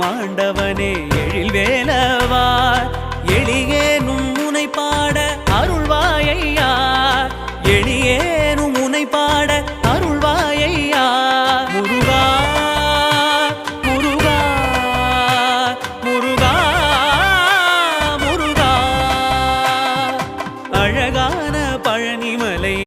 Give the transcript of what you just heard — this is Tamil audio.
மாண்டவனே எழில் வேலவா எளியேனும் உனை பாட அருள்வாயையா எளியேனும் உனை பாட அருள்வாயையா முருகா முருகா முருகா முருகா. அழகான பழனிமலை